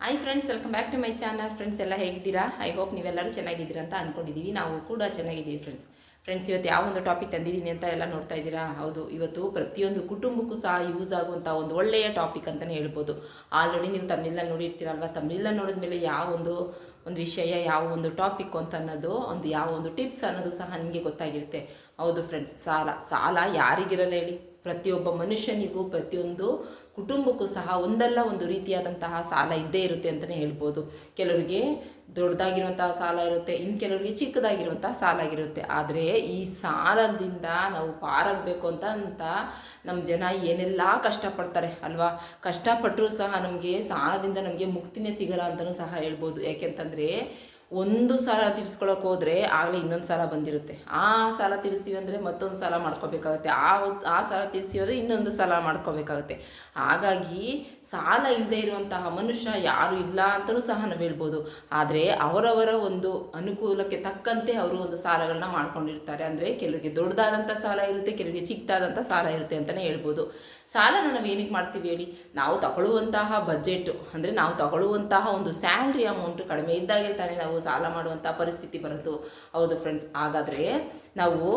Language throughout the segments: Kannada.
Hi friends welcome back to my channel friends ಎಲ್ಲ ಹೇಗಿದ್ದೀರಾ? ಐ ಹೋಪ್ ನೀವೆಲ್ಲರೂ ಚೆನ್ನಾಗಿದ್ದೀರಾ ಅಂತ ಅಂದ್ಕೊಂಡಿದ್ದೀವಿ ನಾವು ಕೂಡ ಚೆನ್ನಾಗಿದ್ದೀವಿ ಫ್ರೆಂಡ್ಸ್ ಫ್ರೆಂಡ್ಸ್ ಇವತ್ತು ಯಾವ ಒಂದು ಟಾಪಿಕ್ ತಂದಿದ್ದೀನಿ ಅಂತ ಎಲ್ಲ ನೋಡ್ತಾ ಇದ್ದೀರಾ? ಹೌದು, ಇವತ್ತು ಪ್ರತಿಯೊಂದು ಕುಟುಂಬಕ್ಕೂ ಸಹ ಯೂಸ್ ಆಗುವಂಥ ಒಂದು ಒಳ್ಳೆಯ ಟಾಪಿಕ್ ಅಂತಲೇ ಹೇಳ್ಬೋದು. ಆಲ್ರೆಡಿ ನೀವು ತಮ್ಮಿಲ್ಲ ನೋಡಿರ್ತೀರಲ್ವ? ನೋಡಿದ ನೋಡಿದ್ಮೇಲೆ ಯಾವ ಒಂದು ಒಂದು ವಿಷಯ, ಯಾವ ಒಂದು ಟಾಪಿಕ್ ಅಂತ ಅನ್ನೋದು, ಒಂದು ಯಾವ ಒಂದು ಟಿಪ್ಸ್ ಅನ್ನೋದು ಸಹ ನಿಮಗೆ ಗೊತ್ತಾಗಿರುತ್ತೆ. ಹೌದು ಫ್ರೆಂಡ್ಸ್ ಸಾಲ ಸಾಲ ಯಾರಿಗಿರಲ್ಲ ಹೇಳಿ? ಪ್ರತಿಯೊಬ್ಬ ಮನುಷ್ಯನಿಗೂ, ಪ್ರತಿಯೊಂದು ಕುಟುಂಬಕ್ಕೂ ಸಹ ಒಂದಲ್ಲ ಒಂದು ರೀತಿಯಾದಂತಹ ಸಾಲ ಇದ್ದೇ ಇರುತ್ತೆ ಅಂತಲೇ ಹೇಳ್ಬೋದು. ಕೆಲವರಿಗೆ ದೊಡ್ಡದಾಗಿರುವಂತಹ ಸಾಲ ಇರುತ್ತೆ ಇನ್ನು ಕೆಲವರಿಗೆ ಚಿಕ್ಕದಾಗಿರುವಂತಹ ಸಾಲ ಆಗಿರುತ್ತೆ. ಆದರೆ ಈ ಸಾಲದಿಂದ ನಾವು ಪಾರಾಗಬೇಕು ಅಂತ ಅಂತ ನಮ್ಮ ಜನ ಏನೆಲ್ಲ ಕಷ್ಟಪಡ್ತಾರೆ ಅಲ್ವಾ? ಕಷ್ಟಪಟ್ಟರೂ ಸಹ ನಮಗೆ ಸಾಲದಿಂದ ನಮಗೆ ಮುಕ್ತಿನೇ ಸಿಗಲ್ಲ ಅಂತಲೂ ಸಹ ಹೇಳ್ಬೋದು. ಯಾಕೆಂತಂದರೆ ಒಂದು ಸಾಲ ತೀರಿಸ್ಕೊಳಕ್ಕೆ ಹೋದರೆ ಆಗಲೇ ಇನ್ನೊಂದು ಸಾಲ ಬಂದಿರುತ್ತೆ. ಆ ಸಾಲ ತೀರಿಸ್ತೀವಿ ಅಂದರೆ ಮತ್ತೊಂದು ಸಾಲ ಮಾಡ್ಕೋಬೇಕಾಗುತ್ತೆ. ಆ ಆ ಸಾಲ ತೀರಿಸ್ತೀವಿ ಅಂದರೆ ಇನ್ನೊಂದು ಸಾಲ ಮಾಡ್ಕೋಬೇಕಾಗುತ್ತೆ. ಹಾಗಾಗಿ ಸಾಲ ಇಲ್ಲದೆ ಇರುವಂತಹ ಮನುಷ್ಯ ಯಾರು ಇಲ್ಲ ಅಂತಲೂ ಸಹ ನಾವು ಹೇಳ್ಬೋದು. ಆದರೆ ಅವರವರ ಒಂದು ಅನುಕೂಲಕ್ಕೆ ತಕ್ಕಂತೆ ಅವರು ಒಂದು ಸಾಲಗಳನ್ನ ಮಾಡ್ಕೊಂಡಿರ್ತಾರೆ. ಅಂದರೆ ಕೆಲವರಿಗೆ ದೊಡ್ಡದಾದಂಥ ಸಾಲ ಇರುತ್ತೆ ಕೆಲವರಿಗೆ ಚಿಕ್ಕದಾದಂಥ ಸಾಲ ಇರುತ್ತೆ ಅಂತಲೇ ಹೇಳ್ಬೋದು. ಸಾಲನ ನಾವು ಏನಕ್ಕೆ ಮಾಡ್ತೀವಿ ಹೇಳಿ? ನಾವು ತಗೊಳ್ಳುವಂತಹ ಬಜೆಟ್ ಅಂದರೆ ನಾವು ತಗೊಳ್ಳುವಂತಹ ಒಂದು ಸ್ಯಾಲ್ರಿ ಅಮೌಂಟ್ ಕಡಿಮೆ ಇದ್ದಾಗೆ ತಾನೇ ನಾವು ಸಾಲ ಮಾಡುವಂಥ ಪರಿಸ್ಥಿತಿ ಬರೋದು ಹೌದು ಫ್ರೆಂಡ್ಸ್ ಹಾಗಾದರೆ ನಾವು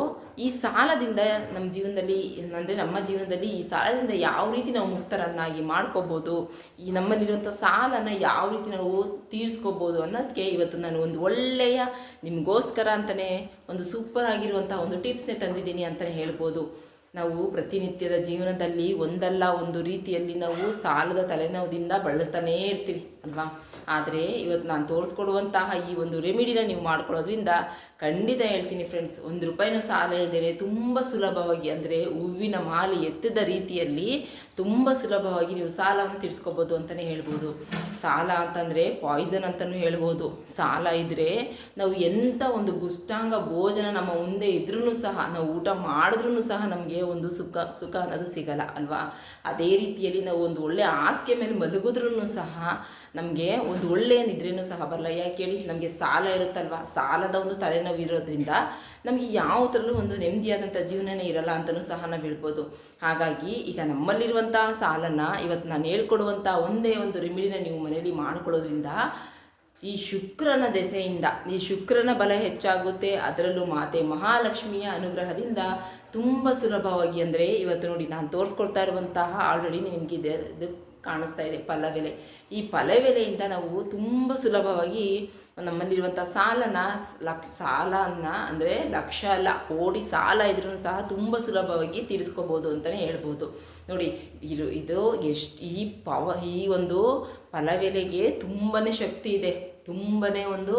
ಈ ಸಾಲದಿಂದ ನಮ್ಮ ಜೀವನದಲ್ಲಿ, ಅಂದರೆ ನಮ್ಮ ಜೀವನದಲ್ಲಿ ಈ ಸಾಲದಿಂದ ಯಾವ ರೀತಿ ನಾವು ಮುಕ್ತರನ್ನಾಗಿ ಮಾಡ್ಕೋಬೋದು, ಈ ನಮ್ಮಲ್ಲಿರುವಂಥ ಸಾಲನ ಯಾವ ರೀತಿ ನಾವು ತೀರಿಸ್ಕೋಬೋದು ಅನ್ನೋದಕ್ಕೆ ಇವತ್ತು ನಾನು ಒಂದು ಒಳ್ಳೆಯ ನಿಮಗೋಸ್ಕರ ಅಂತಲೇ ಒಂದು ಸೂಪರ್ ಆಗಿರುವಂಥ ಒಂದು ಟಿಪ್ಸ್ನೇ ತಂದಿದ್ದೀನಿ ಅಂತಲೇ ಹೇಳ್ಬೋದು. ನಾವು ಪ್ರತಿನಿತ್ಯದ ಜೀವನದಲ್ಲಿ ಒಂದಲ್ಲ ಒಂದು ರೀತಿಯಲ್ಲಿ ನಾವು ಸಾಲದ ತಲೆನೋವದಿಂದ ಬಳಲ್ತಾನೇ ಇರ್ತೀವಿ. ಅಲ್ವಾ ಆದರೆ ಇವತ್ತು ನಾನು ತೋರಿಸ್ಕೊಡುವಂತಹ ಈ ಒಂದು ರೆಮಿಡಿನ ನೀವು ಮಾಡ್ಕೊಳ್ಳೋದ್ರಿಂದ ಖಂಡಿತ ಹೇಳ್ತೀನಿ ಫ್ರೆಂಡ್ಸ್ ಒಂದು ರೂಪಾಯಿನೂ ಸಾಲ ಇಲ್ಲದೇ ತುಂಬ ಸುಲಭವಾಗಿ ಅಂದರೆ ಹೂವಿನ ಮಾಲೆ ಎತ್ತದ ರೀತಿಯಲ್ಲಿ ತುಂಬ ಸುಲಭವಾಗಿ ನೀವು ಸಾಲವನ್ನು ತೀರ್ಸ್ಕೋಬೋದು ಅಂತಲೇ ಹೇಳ್ಬೋದು. ಸಾಲ ಅಂತಂದರೆ ಪಾಯ್ಸನ್ ಅಂತಲೂ ಹೇಳ್ಬೋದು. ಸಾಲ ಇದ್ದರೆ ನಾವು ಎಂಥ ಒಂದು ಗುಷ್ಟಾಂಗ ಭೋಜನ ನಮ್ಮ ಮುಂದೆ ಇದ್ರೂ ಸಹ, ನಾವು ಊಟ ಮಾಡಿದ್ರೂ ಸಹ ನಮಗೆ ಒಂದು ಸುಖ ಸುಖ ಅನ್ನೋದು ಸಿಗಲ್ಲ ಅಲ್ವಾ? ಅದೇ ರೀತಿಯಲ್ಲಿ ನಾವು ಒಂದು ಒಳ್ಳೆ ಹಾಸಿಗೆ ಮೇಲೆ ಮಲಗಿದ್ರೂ ಸಹ ನಮಗೆ ಒಂದು ಒಳ್ಳೆಯ ನಿದ್ರೆನೂ ಸಹ ಬರಲ್ಲ. ಯಾಕೆ ಹೇಳಿ ನಮಗೆ ಸಾಲ ಇರುತ್ತಲ್ವ? ಸಾಲದ ಒಂದು ತಲೆನೋವು ಇರೋದ್ರಿಂದ ನಮಗೆ ಯಾವ ಒಂದು ನೆಮ್ಮದಿಯಾದಂಥ ಜೀವನನೇ ಇರಲ್ಲ ಅಂತಲೂ ಸಹ ನಾವು ಹೇಳ್ಬೋದು. ಹಾಗಾಗಿ ಈಗ ನಮ್ಮಲ್ಲಿರುವಂಥ ಸಾಲನ್ನು ಇವತ್ತು ನಾನು ಹೇಳ್ಕೊಡುವಂಥ ಒಂದೇ ಒಂದು ರೆಮಿಡಿನ ನೀವು ಮನೆಯಲ್ಲಿ ಮಾಡ್ಕೊಳ್ಳೋದ್ರಿಂದ ಈ ಶುಕ್ರನ ದೆಸೆಯಿಂದ, ಈ ಶುಕ್ರನ ಬಲ ಹೆಚ್ಚಾಗುತ್ತೆ. ಅದರಲ್ಲೂ ಮಾತೆ ಮಹಾಲಕ್ಷ್ಮಿಯ ಅನುಗ್ರಹದಿಂದ ತುಂಬ ಸುಲಭವಾಗಿ ಅಂದರೆ ಇವತ್ತು ನೋಡಿ ನಾನು ತೋರಿಸ್ಕೊಳ್ತಾ ಇರುವಂತಹ ಆಲ್ರೆಡಿ ನಿಮಗೆ ಕಾಣಿಸ್ತಾ ಇದೆ ಪಲವೆಲೆ ಈ ಫಲವೆಲೆಯಿಂದ ನಾವು ತುಂಬ ಸುಲಭವಾಗಿ ನಮ್ಮಲ್ಲಿರುವಂಥ ಸಾಲನ ಲಕ್ ಸಾಲನ ಅಂದರೆ ಲಕ್ಷ ಅಲ್ಲ, ಕೋಟಿ ಸಾಲ ಇದ್ರೂ ಸಹ ತುಂಬ ಸುಲಭವಾಗಿ ತೀರಿಸ್ಕೋಬೋದು ಅಂತಲೇ ಹೇಳ್ಬೋದು. ನೋಡಿ, ಇದು ಇದು ಎಷ್ಟು, ಈ ಪವ, ಈ ಒಂದು ಫಲವೆಲೆಗೆ ತುಂಬಾ ಶಕ್ತಿ ಇದೆ. ತುಂಬಾ ಒಂದು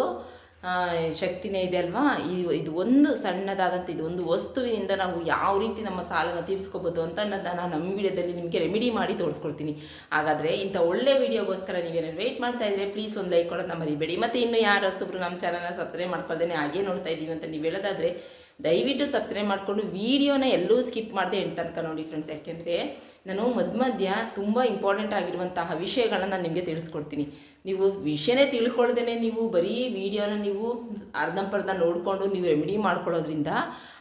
ಶಕ್ತಿನೇ ಇದೆ ಅಲ್ವಾ? ಈ, ಇದು ಒಂದು ಸಣ್ಣದಾದಂಥ ಇದು ಒಂದು ವಸ್ತುವಿನಿಂದ ನಾವು ಯಾವ ರೀತಿ ನಮ್ಮ ಸಾಲನ ತೀರಿಸ್ಕೋಬೋದು ಅಂತ ನಾನು ನಮ್ಮ ವಿಡಿಯೋದಲ್ಲಿ ನಿಮಗೆ ರೆಮಿಡಿ ಮಾಡಿ ತೋರಿಸ್ಕೊಡ್ತೀನಿ. ಹಾಗಾದರೆ ಇಂಥ ಒಳ್ಳೆ ವಿಡಿಯೋಗೋಸ್ಕರ ನೀವೇನಾದ್ರು ವೆಯ್ಟ್ ಮಾಡ್ತಾ ಇದ್ರೆ ಪ್ಲೀಸ್ ಒಂದು ಲೈಕ್ ಕೊಡೋದನ್ನ ಮರಿಬೇಡಿ. ಮತ್ತು ಇನ್ನು ಯಾರು ಹೊಸಬ್ರು ನಮ್ಮ ಚಾನಲ್ನ ಸಬ್ಸ್ಕ್ರೈಬ್ ಮಾಡ್ಕೊಳ್ದೇನೆ ಹಾಗೆ ನೋಡ್ತಾ ಇದ್ದೀವಿ ಅಂತ ನೀವು ಹೇಳೋದಾದರೆ ದಯವಿಟ್ಟು ಸಬ್ಸ್ಕ್ರೈಬ್ ಮಾಡಿಕೊಂಡು ವೀಡಿಯೋನ ಎಲ್ಲೂ ಸ್ಕಿಪ್ ಮಾಡದೆ ಎಂಟು ತನಕ ನೋಡಿ ಫ್ರೆಂಡ್ಸ್ ಯಾಕೆಂದರೆ ನಾನು ಮಧ್ಯ ಮಧ್ಯ ತುಂಬ ಇಂಪಾರ್ಟೆಂಟ್ ಆಗಿರುವಂತಹ ವಿಷಯಗಳನ್ನ ನಾನು ನಿಮಗೆ ತಿಳಿಸ್ಕೊಡ್ತೀನಿ. ನೀವು ವಿಷಯನೇ ತಿಳ್ಕೊಳ್ದೇ ನೀವು ಬರೀ ವಿಡಿಯೋನ ನೀವು ಅರ್ಧಂಪರ್ಧ ನೋಡಿಕೊಂಡು ನೀವು ರೆಮಿಡಿ ಮಾಡ್ಕೊಳ್ಳೋದ್ರಿಂದ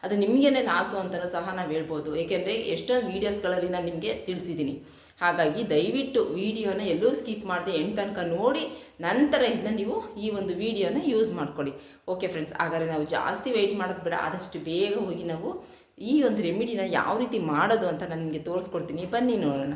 ಅದು ನಿಮಗೇನೆ ಲಾಸು ಅಂತಲೂ ಸಹ ನಾವು ಹೇಳ್ಬೋದು. ಏಕೆಂದರೆ ಎಷ್ಟೊಂದು ವೀಡಿಯೋಸ್ಗಳಲ್ಲಿ ನಾನು ನಿಮಗೆ ತಿಳಿಸಿದ್ದೀನಿ. ಹಾಗಾಗಿ ದಯವಿಟ್ಟು ವಿಡಿಯೋನ ಎಲ್ಲೂ ಸ್ಕಿಪ್ ಮಾಡದೆ ಎಂಟು ತನಕ ನೋಡಿ ನಂತರ ಇದನ್ನ ನೀವು ಈ ಒಂದು ವಿಡಿಯೋನ ಯೂಸ್ ಮಾಡ್ಕೊಳ್ಳಿ. ಓಕೆ ಫ್ರೆಂಡ್ಸ್ ಹಾಗಾದರೆ ನಾವು ಜಾಸ್ತಿ ವೆಯ್ಟ್ ಮಾಡೋದು ಬೇಡ, ಆದಷ್ಟು ಬೇಗ ಹೋಗಿ ನಾವು ಈ ಒಂದು ರೆಮಿಡಿನ ಯಾವ ರೀತಿ ಮಾಡೋದು ಅಂತ ನಾನು ನಿಮಗೆ ತೋರಿಸ್ಕೊಡ್ತೀನಿ. ಬನ್ನಿ ನೋಡೋಣ.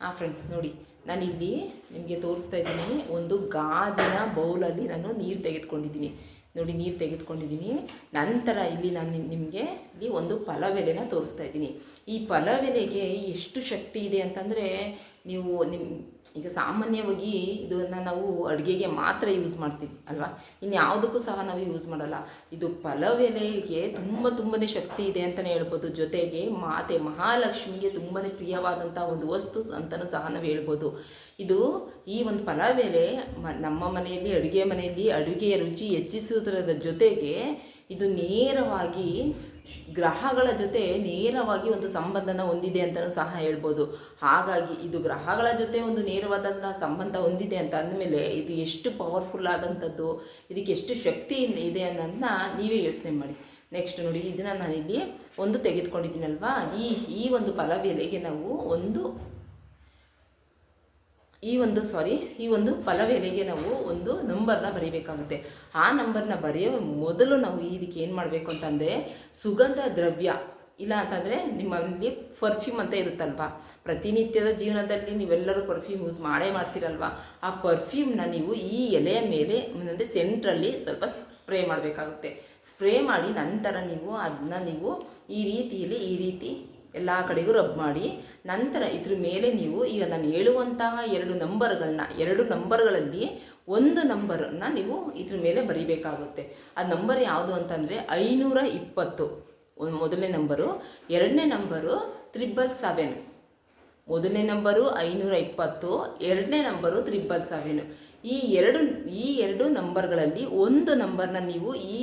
ಹಾಂ ಫ್ರೆಂಡ್ಸ್ ನೋಡಿ, ನಾನಿಲ್ಲಿ ನಿಮಗೆ ತೋರಿಸ್ತಾ ಇದ್ದೀನಿ ಒಂದು ಗಾಜಿನ ಬೌಲಲ್ಲಿ ನಾನು ನೀರು ತೆಗೆದುಕೊಂಡಿದ್ದೀನಿ. ನೋಡಿ, ನೀರು ತೆಗೆದುಕೊಂಡಿದ್ದೀನಿ. ನಂತರ ಇಲ್ಲಿ ನಾನು ನಿಮಗೆ ಇಲ್ಲಿ ಒಂದು ಪಲವೆಲೆನ ತೋರಿಸ್ತಾ ಇದ್ದೀನಿ. ಈ ಫಲವೆಲೆಗೆ ಎಷ್ಟು ಶಕ್ತಿ ಇದೆ ಅಂತಂದರೆ ನೀವು ನಿಮ್ಮ ಈಗ ಸಾಮಾನ್ಯವಾಗಿ ಇದನ್ನು ನಾವು ಅಡುಗೆಗೆ ಮಾತ್ರ ಯೂಸ್ ಮಾಡ್ತೀವಿ, ಅಲ್ವಾ? ಇನ್ನು ಯಾವುದಕ್ಕೂ ಸಹ ನಾವು ಯೂಸ್ ಮಾಡಲ್ಲ. ಇದು ಫಲವೆಲೆಗೆ ತುಂಬ ತುಂಬನೇ ಶಕ್ತಿ ಇದೆ ಅಂತಲೇ ಹೇಳ್ಬೋದು. ಜೊತೆಗೆ ಮಾತೆ ಮಹಾಲಕ್ಷ್ಮಿಗೆ ತುಂಬನೇ ಪ್ರಿಯವಾದಂಥ ಒಂದು ವಸ್ತು ಅಂತಲೂ ಸಹ ನಾವು ಹೇಳ್ಬೋದು. ಇದು ಈ ಒಂದು ಫಲವೆಲೆ ಮ, ನಮ್ಮ ಮನೆಯಲ್ಲಿ, ಅಡುಗೆ ಮನೆಯಲ್ಲಿ ಅಡುಗೆಯ ರುಚಿ ಹೆಚ್ಚಿಸುವುದರ ಜೊತೆಗೆ ಇದು ನೇರವಾಗಿ ಗ್ರಹಗಳ ಜೊತೆ ನೇರವಾಗಿ ಒಂದು ಸಂಬಂಧನ ಹೊಂದಿದೆ ಅಂತಲೂ ಸಹ ಹೇಳ್ಬೋದು. ಹಾಗಾಗಿ ಇದು ಗ್ರಹಗಳ ಜೊತೆ ಒಂದು ನೇರವಾದಂಥ ಸಂಬಂಧ ಹೊಂದಿದೆ ಅಂತ ಅಂದಮೇಲೆ ಇದು ಎಷ್ಟು ಪವರ್ಫುಲ್ ಆದಂಥದ್ದು, ಇದಕ್ಕೆ ಎಷ್ಟು ಶಕ್ತಿ ಇದೆ ಅನ್ನೋದನ್ನ ನೀವೇ ಯೋಚನೆ ಮಾಡಿ. ನೆಕ್ಸ್ಟ್ ನೋಡಿ, ಇದನ್ನು ನಾನಿಲ್ಲಿ ಒಂದು ತೆಗೆದುಕೊಂಡಿದ್ದೀನಲ್ವಾ? ಈ ಈ ಒಂದು ಫಲವೆಲೆಗೆ ನಾವು ಒಂದು ಈ ಒಂದು ಸಾರಿ ಈ ಒಂದು ಫಲವೇಲೆಗೆ ನಾವು ಒಂದು ನಂಬರ್ನ ಬರೀಬೇಕಾಗುತ್ತೆ. ಆ ನಂಬರ್ನ ಬರೆಯೋ ಮೊದಲು ನಾವು ಇದಕ್ಕೆ ಏನು ಮಾಡಬೇಕು ಅಂತಂದರೆ, ಸುಗಂಧ ದ್ರವ್ಯ, ಇಲ್ಲ ಅಂತಂದರೆ ನಿಮ್ಮಲ್ಲಿ ಪರ್ಫ್ಯೂಮ್ ಅಂತ ಇರುತ್ತಲ್ವಾ? ಪ್ರತಿನಿತ್ಯದ ಜೀವನದಲ್ಲಿ ನೀವೆಲ್ಲರೂ ಪರ್ಫ್ಯೂಮ್ ಯೂಸ್ ಮಾಡೇ ಮಾಡ್ತೀರಲ್ವ? ಆ ಪರ್ಫ್ಯೂಮ್ನ ನೀವು ಈ ಎಲೆಯ ಮೇಲೆ ಅಂದರೆ ಸೆಂಟ್ರಲ್ಲಿ ಸ್ವಲ್ಪ ಸ್ಪ್ರೇ ಮಾಡಬೇಕಾಗುತ್ತೆ. ಸ್ಪ್ರೇ ಮಾಡಿ ನಂತರ ನೀವು ಅದನ್ನ ನೀವು ಈ ರೀತಿಯಲ್ಲಿ, ಈ ರೀತಿ ಎಲ್ಲ ಕಡೆಗೂ ರಬ್ ಮಾಡಿ, ನಂತರ ಇದ್ರ ಮೇಲೆ ನೀವು ಈಗ ನಾನು ಹೇಳುವಂತಹ ಎರಡು ನಂಬರ್ಗಳನ್ನ ಎರಡು ನಂಬರ್ಗಳಲ್ಲಿ ಒಂದು ನಂಬರನ್ನು ನೀವು ಇದ್ರ ಮೇಲೆ ಬರೀಬೇಕಾಗುತ್ತೆ. ಆ ನಂಬರ್ ಯಾವುದು ಅಂತಂದರೆ ಐನೂರ ಇಪ್ಪತ್ತು ಮೊದಲನೇ ನಂಬರು ಎರಡನೇ ನಂಬರು ತ್ರಿಬಲ್ ಸೆವೆನ್ ಮೊದಲನೇ ನಂಬರು ಐನೂರ ಇಪ್ಪತ್ತು ಎರಡನೇ ನಂಬರು ತ್ರಿಬಲ್ ಸೆವೆನ್ ಈ ಎರಡು ಈ ಎರಡು ನಂಬರ್ಗಳಲ್ಲಿ ಒಂದು ನಂಬರ್ನ ನೀವು ಈ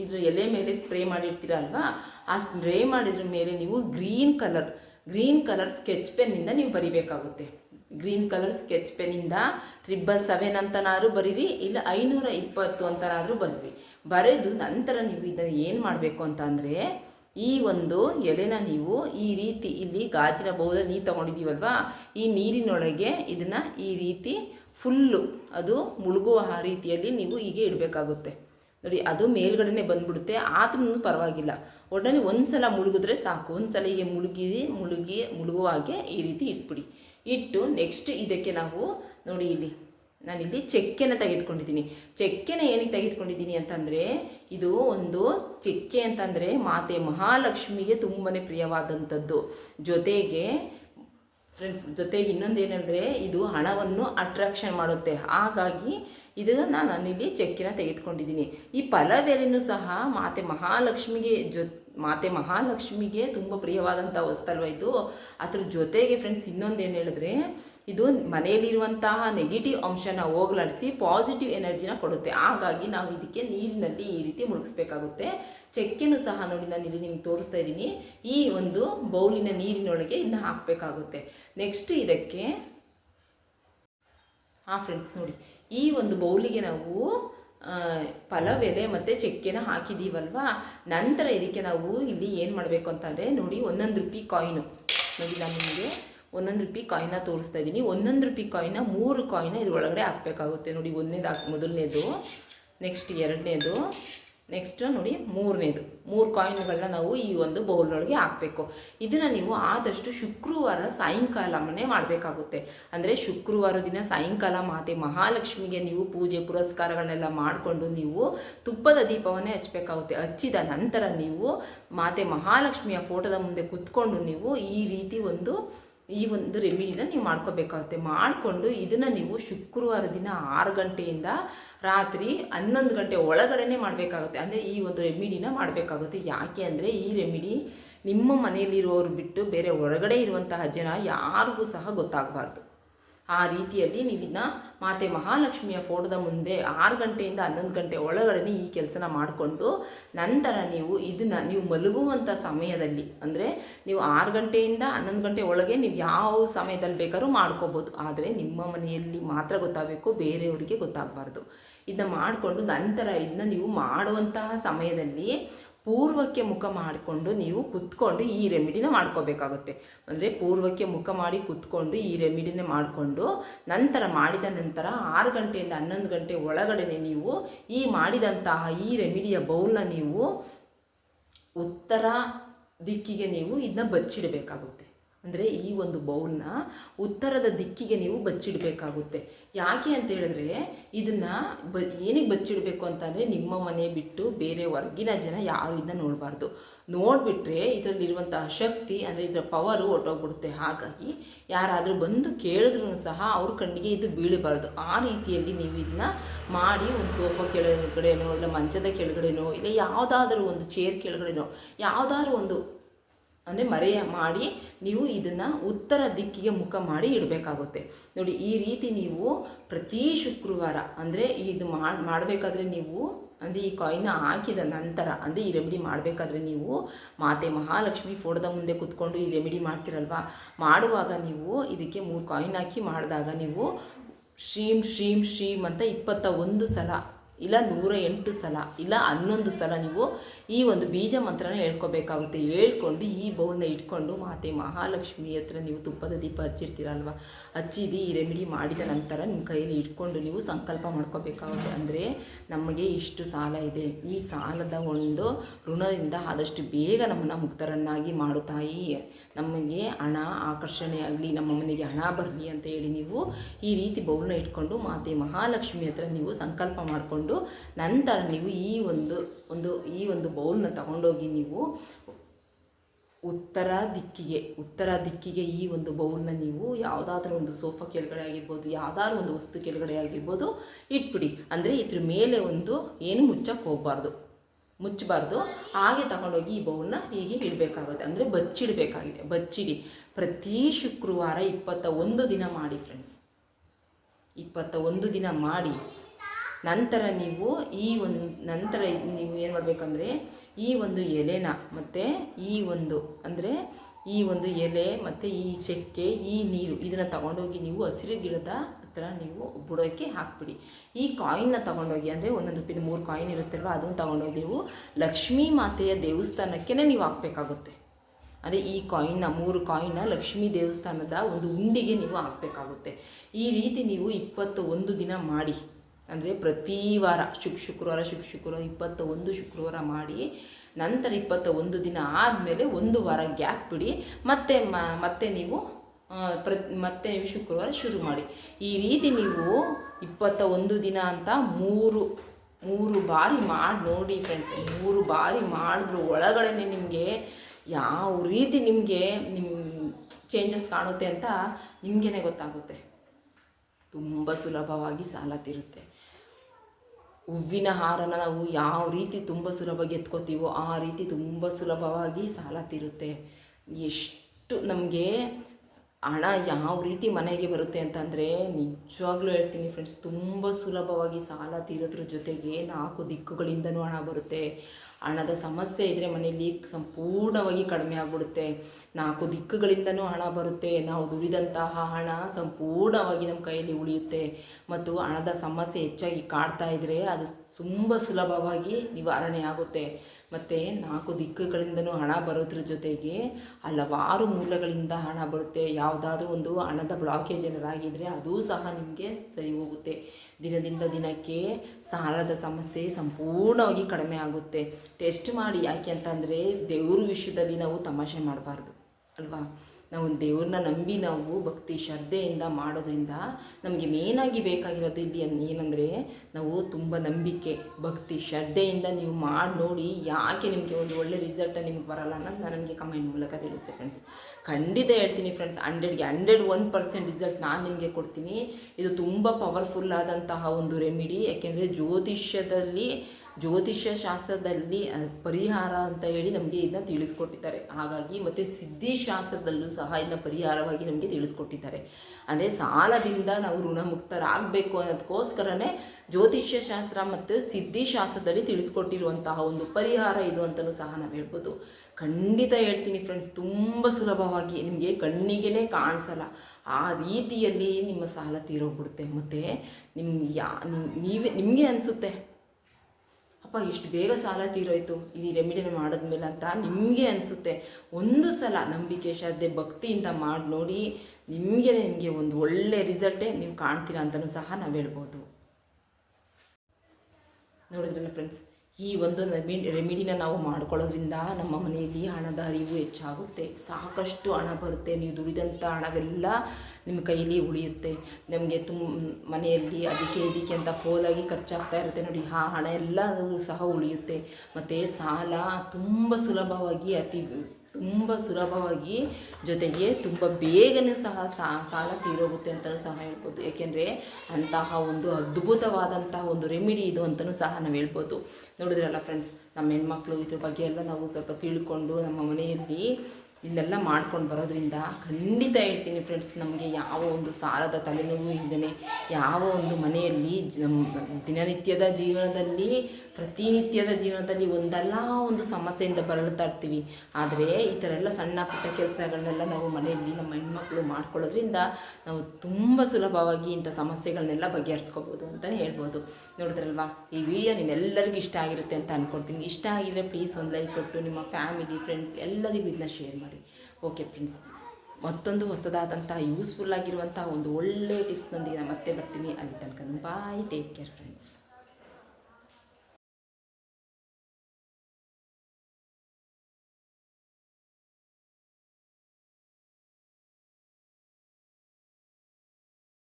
ಇದ್ರ ಎಲೆ ಮೇಲೆ ಸ್ಪ್ರೇ ಮಾಡಿರ್ತೀರ ಅಲ್ವಾ ಆ ಸ್ಪ್ರೇ ಮಾಡಿದ್ರ ಮೇಲೆ ನೀವು green colour green colour sketch ಪೆನ್ನಿಂದ ನೀವು ಬರಿಬೇಕಾಗುತ್ತೆ. ಗ್ರೀನ್ ಕಲರ್ ಸ್ಕೆಚ್ ಪೆನ್ನಿಂದ ತ್ರಿಬಲ್ ಸೆವೆನ್ ಅಂತನಾದ್ರೂ ಬರೀರಿ, ಇಲ್ಲ ಐನೂರ ಇಪ್ಪತ್ತು ಅಂತನಾದರೂ ಬರೀರಿ. ಬರೆದು ನಂತರ ನೀವು ಇದನ್ನು ಏನು ಮಾಡಬೇಕು ಅಂತ ಅಂದರೆ, ಈ ಒಂದು ಎಲೆನ ನೀವು ಈ ರೀತಿ ಇಲ್ಲಿ ಗಾಜಿನ ಬೌಲ ನೀರು ತೊಗೊಂಡಿದ್ದೀವಲ್ವಾ ಈ ನೀರಿನೊಳಗೆ ಇದನ್ನು ಈ ರೀತಿ ಫುಲ್ಲು ಅದು ಮುಳುಗುವ ರೀತಿಯಲ್ಲಿ ನೀವು ಹೀಗೆ ಇಡಬೇಕಾಗುತ್ತೆ. ನೋಡಿ, ಅದು ಮೇಲ್ಗಡೆನೆ ಬಂದ್ಬಿಡುತ್ತೆ. ಆದ್ರೂ ಪರವಾಗಿಲ್ಲ. ಒಡನೆ ಒಂದು ಸಲ ಮುಳುಗಿದ್ರೆ ಸಾಕು. ಒಂದು ಸಲ ಹೀಗೆ ಮುಳುಗಿ ಮುಳುಗಿ, ಮುಳುಗುವ ಹಾಗೆ ಈ ರೀತಿ ಇಟ್ಬಿಡಿ. ಇಟ್ಟು ನೆಕ್ಸ್ಟ್ ಇದಕ್ಕೆ ನಾವು ನೋಡಿ ಇಲ್ಲಿ, ನಾನಿಲ್ಲಿ ಚೆಕ್ಕೆನ ತೆಗೆದುಕೊಂಡಿದ್ದೀನಿ. ಚೆಕ್ಕೆನ ಏನಕ್ಕೆ ತೆಗೆದುಕೊಂಡಿದ್ದೀನಿ ಅಂತಂದರೆ, ಇದು ಒಂದು ಚೆಕ್ಕೆ ಅಂತಂದರೆ ಮಾತೆ ಮಹಾಲಕ್ಷ್ಮಿಗೆ ತುಂಬಾ ಪ್ರಿಯವಾದಂಥದ್ದು. ಜೊತೆಗೆ ಫ್ರೆಂಡ್ಸ್ ಜೊತೆಗೆ ಇನ್ನೊಂದು ಏನಂದರೆ ಇದು ಹಣವನ್ನು ಅಟ್ರಾಕ್ಷನ್ ಮಾಡುತ್ತೆ. ಹಾಗಾಗಿ ಇದನ್ನು ನಾನಿಲ್ಲಿ ಚೆಕ್ಕಿನ ತೆಗೆದುಕೊಂಡಿದ್ದೀನಿ. ಈ ಫಲವೆಲೆನೂ ಸಹ ಮಾತೆ ಮಹಾಲಕ್ಷ್ಮಿಗೆ ಜೊ, ಮಾತೆ ಮಹಾಲಕ್ಷ್ಮಿಗೆ ತುಂಬ ಪ್ರಿಯವಾದಂಥ ವಸ್ತಲ್ವ ಇದು? ಅದ್ರ ಜೊತೆಗೆ ಫ್ರೆಂಡ್ಸ್ ಇನ್ನೊಂದು ಏನು ಹೇಳಿದ್ರೆ ಇದು ಮನೆಯಲ್ಲಿರುವಂತಹ ನೆಗೆಟಿವ್ ಅಂಶನ ಹೋಗಲಾಡಿಸಿ ಪಾಸಿಟಿವ್ ಎನರ್ಜಿನ ಕೊಡುತ್ತೆ. ಹಾಗಾಗಿ ನಾವು ಇದಕ್ಕೆ ನೀರಿನಲ್ಲಿ ಈ ರೀತಿ ಮುಳುಗಿಸ್ಬೇಕಾಗುತ್ತೆ. ಚೆಕ್ಕೆನೂ ಸಹ ನೋಡಿ ನಾನು ಇಲ್ಲಿ ನಿಮ್ಗೆ ತೋರಿಸ್ತಾ ಇದ್ದೀನಿ. ಈ ಒಂದು ಬೌಲಿನ ನೀರಿನೊಳಗೆ ಇನ್ನು ಹಾಕಬೇಕಾಗುತ್ತೆ. ನೆಕ್ಸ್ಟ್ ಇದಕ್ಕೆ, ಹಾಂ ಫ್ರೆಂಡ್ಸ್ ನೋಡಿ, ಈ ಒಂದು ಬೌಲಿಗೆ ನಾವು ಪಲಾವ್ ಎಲೆ ಮತ್ತು ಚಕ್ಕೆನ ಹಾಕಿದ್ದೀವಲ್ವಾ ನಂತರ ಇದಕ್ಕೆ ನಾವು ಇಲ್ಲಿ ಏನು ಮಾಡಬೇಕು ಅಂತಂದರೆ ನೋಡಿ ಒಂದೊಂದು ರೂಪಾಯಿ ಕಾಯಿನು ನೋಡಿ ನಾನು ನಿಮಗೆ ಒಂದೊಂದು ರೂಪಾಯಿ ಕಾಯಿನ ತೋರಿಸ್ತಾ ಇದ್ದೀನಿ ಒಂದೊಂದು ರೂಪಾಯಿ ಕಾಯಿನ ಮೂರು ಕಾಯಿನ ಇದ್ರೊಳಗಡೆ ಹಾಕಬೇಕಾಗುತ್ತೆ. ನೋಡಿ ಒಂದನೇದು ಹಾಕಿ ಮೊದಲನೇದು ನೆಕ್ಸ್ಟ್ ಎರಡನೇದು ನೆಕ್ಸ್ಟ್ ನೋಡಿ ಮೂರನೇದು. ಮೂರು ಕಾಯಿನ್ಗಳನ್ನ ನಾವು ಈ ಒಂದು ಬೌಲ್ನೊಳಗೆ ಹಾಕಬೇಕು. ಇದನ್ನು ನೀವು ಆದಷ್ಟು ಶುಕ್ರವಾರ ಸಾಯಂಕಾಲನೇ ಮಾಡಬೇಕಾಗುತ್ತೆ. ಅಂದರೆ ಶುಕ್ರವಾರ ದಿನ ಸಾಯಂಕಾಲ ಮಾತೆ ಮಹಾಲಕ್ಷ್ಮಿಗೆ ನೀವು ಪೂಜೆ ಪುರಸ್ಕಾರಗಳನ್ನೆಲ್ಲ ಮಾಡಿಕೊಂಡು ನೀವು ತುಪ್ಪದ ದೀಪವನ್ನೇ ಹಚ್ಚಬೇಕಾಗುತ್ತೆ ಹಚ್ಚಿದ ನಂತರ ನೀವು ಮಾತೆ ಮಹಾಲಕ್ಷ್ಮಿಯ ಫೋಟೋದ ಮುಂದೆ ಕುತ್ಕೊಂಡು ನೀವು ಈ ರೀತಿ ಒಂದು ಈ ಒಂದು ರೆಮಿಡಿನ ನೀವು ಮಾಡ್ಕೋಬೇಕಾಗುತ್ತೆ. ಮಾಡಿಕೊಂಡು ಇದನ್ನು ನೀವು ಶುಕ್ರವಾರ ದಿನ ಆರು ಗಂಟೆಯಿಂದ ರಾತ್ರಿ ಹನ್ನೊಂದು ಗಂಟೆ ಒಳಗಡೆನೇ ಮಾಡಬೇಕಾಗುತ್ತೆ. ಅಂದರೆ ಈ ಒಂದು ರೆಮಿಡಿನ ಮಾಡಬೇಕಾಗುತ್ತೆ. ಯಾಕೆ ಅಂದರೆ ಈ ರೆಮಿಡಿ ನಿಮ್ಮ ಮನೆಯಲ್ಲಿರುವವರು ಬಿಟ್ಟು ಬೇರೆ ಹೊರಗಡೆ ಇರುವಂತಹ ಜನ ಯಾರಿಗೂ ಸಹ ಗೊತ್ತಾಗಬಾರ್ದು. ಆ ರೀತಿಯಲ್ಲಿ ನೀವಿನ್ನ ಮಾತೆ ಮಹಾಲಕ್ಷ್ಮಿಯ ಫೋಟೋದ ಮುಂದೆ ಆರು ಗಂಟೆಯಿಂದ ಹನ್ನೊಂದು ಗಂಟೆ ಒಳಗಡೆ ಈ ಕೆಲಸನ ಮಾಡಿಕೊಂಡು ನಂತರ ನೀವು ಇದನ್ನು ನೀವು ಮಲಗುವಂಥ ಸಮಯದಲ್ಲಿ ಅಂದರೆ ನೀವು ಆರು ಗಂಟೆಯಿಂದ ಹನ್ನೊಂದು ಗಂಟೆ ಒಳಗೆ ನೀವು ಯಾವ ಸಮಯದಲ್ಲಿ ಬೇಕಾದ್ರೂ ಮಾಡ್ಕೋಬೋದು. ಆದರೆ ನಿಮ್ಮ ಮನೆಯಲ್ಲಿ ಮಾತ್ರ ಗೊತ್ತಾಗಬೇಕು, ಬೇರೆಯವರಿಗೆ ಗೊತ್ತಾಗಬಾರ್ದು. ಇದನ್ನ ಮಾಡಿಕೊಂಡು ನಂತರ ಇದನ್ನ ನೀವು ಮಾಡುವಂತಹ ಸಮಯದಲ್ಲಿ ಪೂರ್ವಕ್ಕೆ ಮುಖ ಮಾಡಿಕೊಂಡು ನೀವು ಕುತ್ಕೊಂಡು ಈ ರೆಮಿಡಿನ ಮಾಡ್ಕೋಬೇಕಾಗುತ್ತೆ. ಅಂದರೆ ಪೂರ್ವಕ್ಕೆ ಮುಖ ಮಾಡಿ ಕುತ್ಕೊಂಡು ಈ ರೆಮಿಡಿನ ಮಾಡಿಕೊಂಡು ನಂತರ ಮಾಡಿದ ನಂತರ ಆರು ಗಂಟೆಯಿಂದ ಹನ್ನೊಂದು ಗಂಟೆ ಒಳಗಡೆ ನೀವು ಈ ಮಾಡಿದಂತಹ ಈ ರೆಮಿಡಿಯ ಬೌಲ್ನ ನೀವು ಉತ್ತರ ದಿಕ್ಕಿಗೆ ನೀವು ಇದನ್ನ ಬಚ್ಚಿಡಬೇಕಾಗುತ್ತೆ. ಅಂದರೆ ಈ ಒಂದು ಬೌಲ್ನ ಉತ್ತರದ ದಿಕ್ಕಿಗೆ ನೀವು ಬಚ್ಚಿಡಬೇಕಾಗುತ್ತೆ. ಯಾಕೆ ಅಂತ ಹೇಳಿದ್ರೆ, ಇದನ್ನು ಬ, ಏನಕ್ಕೆ ಬಚ್ಚಿಡಬೇಕು ಅಂತಂದರೆ ನಿಮ್ಮ ಮನೆ ಬಿಟ್ಟು ಬೇರೆ ಹೊರಗಿನ ಜನ ಯಾರು ಇದನ್ನ ನೋಡಬಾರ್ದು. ನೋಡಿಬಿಟ್ರೆ ಇದರಲ್ಲಿರುವಂತಹ ಶಕ್ತಿ ಅಂದರೆ ಇದರ ಪವರು ಹೊಟ್ಟೋಗ್ಬಿಡುತ್ತೆ ಹಾಗಾಗಿ ಯಾರಾದರೂ ಬಂದು ಕೇಳಿದ್ರೂ ಸಹ ಅವ್ರ ಕಣ್ಣಿಗೆ ಇದು ಬೀಳಬಾರ್ದು. ಆ ರೀತಿಯಲ್ಲಿ ನೀವು ಇದನ್ನ ಮಾಡಿ ಒಂದು ಸೋಫಾ ಕೆಳಗಡೆನೋ ಇಲ್ಲ ಮಂಚದ ಕೆಳಗಡೆನೋ ಇಲ್ಲ ಯಾವುದಾದ್ರೂ ಒಂದು ಚೇರ್ ಕೆಳಗಡೆನೋ, ಯಾವುದಾದ್ರೂ ಒಂದು ಅಂದರೆ ಮರೆಯ ಮಾಡಿ ನೀವು ಇದನ್ನು ಉತ್ತರ ದಿಕ್ಕಿಗೆ ಮುಖ ಮಾಡಿ ಇಡಬೇಕಾಗುತ್ತೆ. ನೋಡಿ, ಈ ರೀತಿ ನೀವು ಪ್ರತಿ ಶುಕ್ರವಾರ ಅಂದರೆ ಇದು ಮಾಡಬೇಕಾದ್ರೆ ನೀವು ಅಂದರೆ ಈ ಕಾಯಿನ ಹಾಕಿದ ನಂತರ ಅಂದರೆ ಈ ರೆಮಿಡಿ ಮಾಡಬೇಕಾದ್ರೆ ನೀವು ಮಾತೆ ಮಹಾಲಕ್ಷ್ಮಿ ಫೋಟೋದ ಮುಂದೆ ಕುತ್ಕೊಂಡು ಈ ರೆಮಿಡಿ ಮಾಡ್ತಿರಲ್ವಾ? ಮಾಡುವಾಗ ನೀವು ಇದಕ್ಕೆ ಮೂರು ಕಾಯಿನ್ ಹಾಕಿ ಮಾಡಿದಾಗ ನೀವು ಶ್ರೀಂ ಶ್ರೀಂ ಶ್ರೀಂ ಅಂತ ಇಪ್ಪತ್ತ ಒಂದು ಸಲ ಇಲ್ಲ ನೂರ ಎಂಟು ಸಲ ಇಲ್ಲ ಹನ್ನೊಂದು ಸಲ ನೀವು ಈ ಒಂದು ಬೀಜ ಮಂತ್ರನ ಹೇಳ್ಕೊಬೇಕಾಗುತ್ತೆ. ಹೇಳ್ಕೊಂಡು ಈ ಬೌಲ್ನ ಇಟ್ಕೊಂಡು ಮಾತೆ ಮಹಾಲಕ್ಷ್ಮಿ ಹತ್ರ ನೀವು ತುಪ್ಪದ ದೀಪ ಹಚ್ಚಿರ್ತೀರಲ್ವ? ಹಚ್ಚಿದಿ, ಈ ರೆಮಿಡಿ ಮಾಡಿದ ನಂತರ ನಿಮ್ಮ ಕೈಯಲ್ಲಿ ಇಟ್ಕೊಂಡು ನೀವು ಸಂಕಲ್ಪ ಮಾಡ್ಕೋಬೇಕಾಗುತ್ತೆ. ಅಂದರೆ ನಮಗೆ ಇಷ್ಟು ಸಾಲ ಇದೆ. ಈ ಸಾಲದ ಒಂದು ಋಣದಿಂದ ಆದಷ್ಟು ಬೇಗ ನಮ್ಮನ್ನು ಮುಕ್ತರನ್ನಾಗಿ ಮಾಡು ತಾಯಿ. ನಮಗೆ ಹಣ ಆಕರ್ಷಣೆ ಆಗಲಿ, ನಮ್ಮ ಮನೆಗೆ ಹಣ ಬರಲಿ ಅಂತ ಹೇಳಿ ನೀವು ಈ ರೀತಿ ಬೌಲ್ನ ಇಟ್ಕೊಂಡು ಮಾತೆ ಮಹಾಲಕ್ಷ್ಮಿ ಹತ್ರ ನೀವು ಸಂಕಲ್ಪ ಮಾಡಿಕೊಂಡು ನಂತರ ನೀವು ಈ ಒಂದು ಒಂದು, ಈ ಒಂದು ಬೌಲ್ನ ತಗೊಂಡೋಗಿ ನೀವು ಉತ್ತರ ದಿಕ್ಕಿಗೆ ಉತ್ತರ ದಿಕ್ಕಿಗೆ ಈ ಒಂದು ಬೌಲ್ನ ನೀವು ಯಾವುದಾದ್ರೂ ಒಂದು ಸೋಫಾ ಕೆಳಗಡೆ ಆಗಿರ್ಬೋದು, ಯಾವುದಾದ್ರೂ ಒಂದು ವಸ್ತು ಕೆಳಗಡೆ ಆಗಿರ್ಬೋದು ಇಟ್ಬಿಡಿ. ಅಂದರೆ ಇದ್ರ ಮೇಲೆ ಒಂದು ಏನು ಮುಚ್ಚಕ್ಕೆ ಹೋಗಬಾರ್ದು. ಮುಚ್ಚಬಾರ್ದು. ಹಾಗೆ ತಗೊಂಡೋಗಿ ಈ ಬೌಲ್ನ ಹೀಗೆ ಇಡಬೇಕಾಗುತ್ತೆ. ಅಂದರೆ ಬಚ್ಚಿಡಬೇಕಾಗಿದೆ. ಬಚ್ಚಿಡಿ. ಪ್ರತಿ ಶುಕ್ರವಾರ ಇಪ್ಪತ್ತ ಒಂದು ದಿನ ಮಾಡಿ ಫ್ರೆಂಡ್ಸ್ ಇಪ್ಪತ್ತ ಒಂದು ದಿನ ಮಾಡಿ. ನಂತರ ನೀವು ಈ ಒಂದು, ನಂತರ ನೀವು ಏನು ಮಾಡಬೇಕಂದ್ರೆ, ಈ ಒಂದು ಎಲೆನ ಮತ್ತು ಈ ಒಂದು, ಅಂದರೆ ಈ ಒಂದು ಎಲೆ ಮತ್ತು ಈ ಚೆಕ್ಕೆ ಈ ನೀರು ಇದನ್ನು ತಗೊಂಡೋಗಿ ನೀವು ಹಸಿರು ಗಿಡದ ಹತ್ರ ನೀವು ಬುಡಕ್ಕೆ ಹಾಕ್ಬಿಡಿ. ಈ ಕಾಯಿನ್ನ ತೊಗೊಂಡೋಗಿ, ಅಂದರೆ ಒಂದೊಂದು ರೂಪಾಯಿ ಮೂರು ಕಾಯಿನ್ ಇರುತ್ತಲ್ವ, ಅದನ್ನು ತೊಗೊಂಡೋಗಿ ನೀವು ಲಕ್ಷ್ಮೀ ಮಾತೆಯ ದೇವಸ್ಥಾನಕ್ಕೆ ನೀವು ಹಾಕಬೇಕಾಗುತ್ತೆ. ಅಂದರೆ ಈ ಕಾಯಿನ್ನ ಮೂರು ಕಾಯಿನ್ನ ಲಕ್ಷ್ಮೀ ದೇವಸ್ಥಾನದ ಒಂದು ಉಂಡಿಗೆ ನೀವು ಹಾಕಬೇಕಾಗುತ್ತೆ. ಈ ರೀತಿ ನೀವು ಇಪ್ಪತ್ತು ಒಂದು ದಿನ ಮಾಡಿ. ಅಂದರೆ ಪ್ರತಿ ವಾರ ಶುಕ್ ಶುಕ್ರವಾರ ಶುಕ್ ಶುಕ್ರವಾರ ಇಪ್ಪತ್ತ ಒಂದು ಶುಕ್ರವಾರ ಮಾಡಿ ನಂತರ ಇಪ್ಪತ್ತ ಒಂದು ದಿನ ಆದಮೇಲೆ ಒಂದು ವಾರ ಗ್ಯಾಪ್ ಬಿಡಿ. ಮತ್ತೆ ಮತ್ತೆ ನೀವು ಪ್ರ, ಮತ್ತೆ ನೀವು ಶುಕ್ರವಾರ ಶುರು ಮಾಡಿ. ಈ ರೀತಿ ನೀವು ಇಪ್ಪತ್ತ ಒಂದು ದಿನ ಅಂತ ಮೂರು ಮೂರು ಬಾರಿ ಮಾಡಿ, ನೋಡಿ ಫ್ರೆಂಡ್ಸ್ ಮೂರು ಬಾರಿ ಮಾಡಿದ್ರು ಒಳಗಡೆನೆ ನಿಮಗೆ ಯಾವ ರೀತಿ ನಿಮಗೆ ನಿಮ್ಮ ಚೇಂಜಸ್ ಕಾಣುತ್ತೆ ಅಂತ ನಿಮಗೇ ಗೊತ್ತಾಗುತ್ತೆ. ತುಂಬ ಸುಲಭವಾಗಿ ಸಾಲ ತೀರುತ್ತೆ. ಹೂವಿನ ಹಾರನ ನಾವು ಯಾವ ರೀತಿ ತುಂಬ ಸುಲಭವಾಗಿ ಎತ್ಕೋತೀವೋ ಆ ರೀತಿ ತುಂಬ ಸುಲಭವಾಗಿ ಸಾಲ ತೀರುತ್ತೆ. ಎಷ್ಟು ನಮಗೆ ಹಣ ಯಾವ ರೀತಿ ಮನೆಗೆ ಬರುತ್ತೆ ಅಂತಂದರೆ ನಿಜವಾಗ್ಲೂ ಹೇಳ್ತೀನಿ ಫ್ರೆಂಡ್ಸ್ ತುಂಬ ಸುಲಭವಾಗಿ ಸಾಲ ತೀರೋದ್ರ ಜೊತೆಗೆ ನಾಲ್ಕು ದಿಕ್ಕುಗಳಿಂದನೂ ಹಣ ಬರುತ್ತೆ. ಹಣದ ಸಮಸ್ಯೆ ಇದ್ದರೆ ಮನೆಯಲ್ಲಿ ಸಂಪೂರ್ಣವಾಗಿ ಕಡಿಮೆ ಆಗ್ಬಿಡುತ್ತೆ. ನಾಲ್ಕು ದಿಕ್ಕುಗಳಿಂದನೂ ಹಣ ಬರುತ್ತೆ. ನಾವು ದುಡಿದಂತಹ ಹಣ ಸಂಪೂರ್ಣವಾಗಿ ನಮ್ಮ ಕೈಯಲ್ಲಿ ಉಳಿಯುತ್ತೆ. ಮತ್ತು ಹಣದ ಸಮಸ್ಯೆ ಹೆಚ್ಚಾಗಿ ಕಾಡ್ತಾ ಇದ್ದರೆ ಅದು ತುಂಬ ಸುಲಭವಾಗಿ ನಿವಾರಣೆ ಆಗುತ್ತೆ. ಮತ್ತು ನಾಲ್ಕು ದಿಕ್ಕುಗಳಿಂದನೂ ಹಣ ಬರೋದ್ರ ಜೊತೆಗೆ ಹಲವಾರು ಮೂಲಗಳಿಂದ ಹಣ ಬರುತ್ತೆ. ಯಾವುದಾದ್ರೂ ಒಂದು ಹಣದ ಬ್ಲಾಕೇಜ್ ಏನಾರಾಗಿದ್ದರೆ ಅದೂ ಸಹ ನಿಮಗೆ ಸರಿ ಹೋಗುತ್ತೆ. ದಿನದಿಂದ ದಿನಕ್ಕೆ ಸಾಲದ ಸಮಸ್ಯೆ ಸಂಪೂರ್ಣವಾಗಿ ಕಡಿಮೆ ಆಗುತ್ತೆ. ಟೆಸ್ಟ್ ಮಾಡಿ ಯಾಕೆ ಅಂತಂದರೆ ದೇವ್ರ ವಿಷಯದಲ್ಲಿ ನಾವು ತಮಾಷೆ ಮಾಡಬಾರ್ದು. ಅಲ್ವಾ? ನಾವು ದೇವ್ರನ್ನ ನಂಬಿ ನಾವು ಭಕ್ತಿ ಶ್ರದ್ಧೆಯಿಂದ ಮಾಡೋದ್ರಿಂದ ನಮಗೆ ಮೇನಾಗಿ ಬೇಕಾಗಿರೋದು ಇಲ್ಲಿ ಏನಂದರೆ ನಾವು ತುಂಬ ನಂಬಿಕೆ, ಭಕ್ತಿ, ಶ್ರದ್ಧೆಯಿಂದ ನೀವು ಮಾಡಿ ನೋಡಿ ಯಾಕೆ ನಿಮಗೆ ಒಂದು ಒಳ್ಳೆ ರಿಸಲ್ಟ್ ನಿಮ್ಗೆ ಬರಲ್ಲ ಅನ್ನೋದು ನಾನು ನನಗೆ ಕಮೆಂಟ್ ಮೂಲಕ ತಿಳಿಸಿ ಫ್ರೆಂಡ್ಸ್ ಖಂಡಿತ ಹೇಳ್ತೀನಿ ಫ್ರೆಂಡ್ಸ್ ಹಂಡ್ರೆಡ್ಗೆ ಹಂಡ್ರೆಡ್ ಒನ್ ಪರ್ಸೆಂಟ್ ರಿಸಲ್ಟ್ ನಾನು ನಿಮಗೆ ಕೊಡ್ತೀನಿ. ಇದು ತುಂಬ ಪವರ್ಫುಲ್ ಆದಂತಹ ಒಂದು ರೆಮಿಡಿ ಯಾಕೆಂದರೆ ಜ್ಯೋತಿಷ್ಯದಲ್ಲಿ ಜ್ಯೋತಿಷ್ಯ ಶಾಸ್ತ್ರದಲ್ಲಿ ಪರಿಹಾರ ಅಂತ ಹೇಳಿ ನಮಗೆ ಇದನ್ನ ತಿಳಿಸ್ಕೊಟ್ಟಿದ್ದಾರೆ. ಹಾಗಾಗಿ ಮತ್ತು ಸಿದ್ಧಿಶಾಸ್ತ್ರದಲ್ಲೂ ಸಹ ಇದನ್ನ ಪರಿಹಾರವಾಗಿ ನಮಗೆ ತಿಳಿಸ್ಕೊಟ್ಟಿದ್ದಾರೆ. ಅಂದರೆ ಸಾಲದಿಂದ ನಾವು ಋಣಮುಕ್ತರಾಗಬೇಕು ಅನ್ನೋದಕ್ಕೋಸ್ಕರನೇ ಜ್ಯೋತಿಷ್ಯ ಶಾಸ್ತ್ರ ಮತ್ತು ಸಿದ್ಧಿಶಾಸ್ತ್ರದಲ್ಲಿ ತಿಳಿಸ್ಕೊಟ್ಟಿರುವಂತಹ ಒಂದು ಪರಿಹಾರ ಇದು ಅಂತಲೂ ಸಹ ನಾವು ಹೇಳ್ಬೋದು. ಖಂಡಿತ ಹೇಳ್ತೀನಿ ಫ್ರೆಂಡ್ಸ್ ತುಂಬ ಸುಲಭವಾಗಿ ನಿಮಗೆ ಕಣ್ಣಿಗೆ ಕಾಣಿಸಲ್ಲ. ಆ ರೀತಿಯಲ್ಲಿ ನಿಮ್ಮ ಸಾಲ ತೀರೋಗ್ಬಿಡುತ್ತೆ. ಮತ್ತು ನಿಮ್ಮ ಯಾ ನೀವೇ, ನಿಮಗೆ ಅನಿಸುತ್ತೆ. ಅಪ್ಪ, ಇಷ್ಟು ಬೇಗ ಸಾಲ ತೀರೋಯ್ತು. ಇದು ರೆಮಿಡಿನ ಮಾಡಿದ್ಮೇಲೆ ಅಂತ ನಿಮಗೆ ಅನಿಸುತ್ತೆ. ಒಂದು ಸಲ ನಂಬಿಕೆ, ಶ್ರದ್ಧೆ ಭಕ್ತಿಯಿಂದ ಮಾಡಿ ನೋಡಿ ನಿಮಗೆ ನಿಮಗೆ ಒಂದು ಒಳ್ಳೆ ರಿಸಲ್ಟೇ ನೀವು ಕಾಣ್ತೀರಾ ಅಂತಲೂ ಸಹ ನಾವು ಹೇಳ್ಬೋದು. ನೋಡಿದ್ರಲ್ಲ ಫ್ರೆಂಡ್ಸ್ ಈ ಒಂದು ರೆಮಿ, ರೆಮಿಡಿನ ನಾವು ಮಾಡ್ಕೊಳ್ಳೋದ್ರಿಂದ ನಮ್ಮ ಮನೆಯಲ್ಲಿ ಹಣದ ಅರಿವು ಹೆಚ್ಚಾಗುತ್ತೆ. ಸಾಕಷ್ಟು ಹಣ ಬರುತ್ತೆ. ನೀವು ದುಡಿದಂಥ ಹಣವೆಲ್ಲ ನಿಮ್ಮ ಕೈಯಲ್ಲಿ ಉಳಿಯುತ್ತೆ. ನಮಗೆ ತುಂಬ ಮನೆಯಲ್ಲಿ ಅದಕ್ಕೆ ಇದಕ್ಕೆ ಅಂತ ಫೋಲಾಗಿ ಖರ್ಚಾಗ್ತಾ ಇರುತ್ತೆ ನೋಡಿ. ಆ ಹಣ ಎಲ್ಲವೂ ಸಹ ಉಳಿಯುತ್ತೆ. ಮತ್ತು ಸಾಲ ತುಂಬ ಸುಲಭವಾಗಿ ಅತಿ ತುಂಬ ಸುಲಭವಾಗಿ ಜೊತೆಗೆ ತುಂಬ ಬೇಗನೆ ಸಹ ಸಾಲ ತೀರೋಗುತ್ತೆ ಅಂತಲೂ ಸಹ ಹೇಳ್ಬೋದು. ಏಕೆಂದರೆ ಅಂತಹ ಒಂದು ಅದ್ಭುತವಾದಂತಹ ಒಂದು ರೆಮಿಡಿ ಇದು ಅಂತಲೂ ಸಹ ನಾವು ಹೇಳ್ಬೋದು. ನೋಡಿದ್ರಲ್ಲ ಫ್ರೆಂಡ್ಸ್ ನಮ್ಮ ಹೆಣ್ಮಕ್ಳು ಇದ್ರ ಬಗ್ಗೆ ಎಲ್ಲ ನಾವು ಸ್ವಲ್ಪ ತಿಳ್ಕೊಂಡು ನಮ್ಮ ಮನೆಯಲ್ಲಿ ಇದನ್ನೆಲ್ಲ ಮಾಡ್ಕೊಂಡು ಬರೋದ್ರಿಂದ ಖಂಡಿತ ಹೇಳ್ತೀನಿ ಫ್ರೆಂಡ್ಸ್ ನಮಗೆ ಯಾವ ಒಂದು ಸಾಲದ ತಲೆನೋವು ಇಲ್ಲದೇ ಯಾವ ಒಂದು ಮನೆಯಲ್ಲಿ ದಿನನಿತ್ಯದ ಜೀವನದಲ್ಲಿ ಪ್ರತಿನಿತ್ಯದ ಜೀವನದಲ್ಲಿ ಒಂದಲ್ಲ ಒಂದು ಸಮಸ್ಯೆಯಿಂದ ಬರಳುತ್ತಾ ಇರ್ತೀವಿ. ಆದರೆ ಈ ಥರ ಎಲ್ಲ ಸಣ್ಣ ಪುಟ್ಟ ಕೆಲಸಗಳನ್ನೆಲ್ಲ ನಾವು ಮನೆಯಲ್ಲಿ ನಮ್ಮ ಹೆಣ್ಮಕ್ಳು ಮಾಡ್ಕೊಳ್ಳೋದ್ರಿಂದ ನಾವು ತುಂಬ ಸುಲಭವಾಗಿ ಇಂಥ ಸಮಸ್ಯೆಗಳನ್ನೆಲ್ಲ ಬಗೆಹರಿಸ್ಕೋಬೋದು ಅಂತಲೇ ಹೇಳ್ಬೋದು. ನೋಡಿದ್ರಲ್ವಾ? ಈ ವಿಡಿಯೋ ನಿಮ್ಮೆಲ್ಲರಿಗೂ ಇಷ್ಟ ಆಗಿರುತ್ತೆ ಅಂತ ಅಂದ್ಕೊಳ್ತೀನಿ ಇಷ್ಟ ಆಗಿದ್ರೆ ಪ್ಲೀಸ್ ಒಂದು ಲೈಕ್ ಕೊಟ್ಟು ನಿಮ್ಮ ಫ್ಯಾಮಿಲಿ ಫ್ರೆಂಡ್ಸ್ ಎಲ್ಲರಿಗೂ ಇದನ್ನ ಶೇರ್ ಮಾಡಿ. ಓಕೆ ಫ್ರೆಂಡ್ಸ್ ಮತ್ತೊಂದು ಹೊಸದಾದಂಥ ಯೂಸ್ಫುಲ್ ಆಗಿರುವಂಥ ಒಂದು ಒಳ್ಳೆಯ ಟಿಪ್ಸ್ನೊಂದಿಗೆ ನಾನು ಮತ್ತೆ ಬರ್ತೀನಿ. ಅಲ್ಲಿ ತನಕ ಬಾಯ್ ಟೇಕ್ ಕೇರ್ ಫ್ರೆಂಡ್ಸ್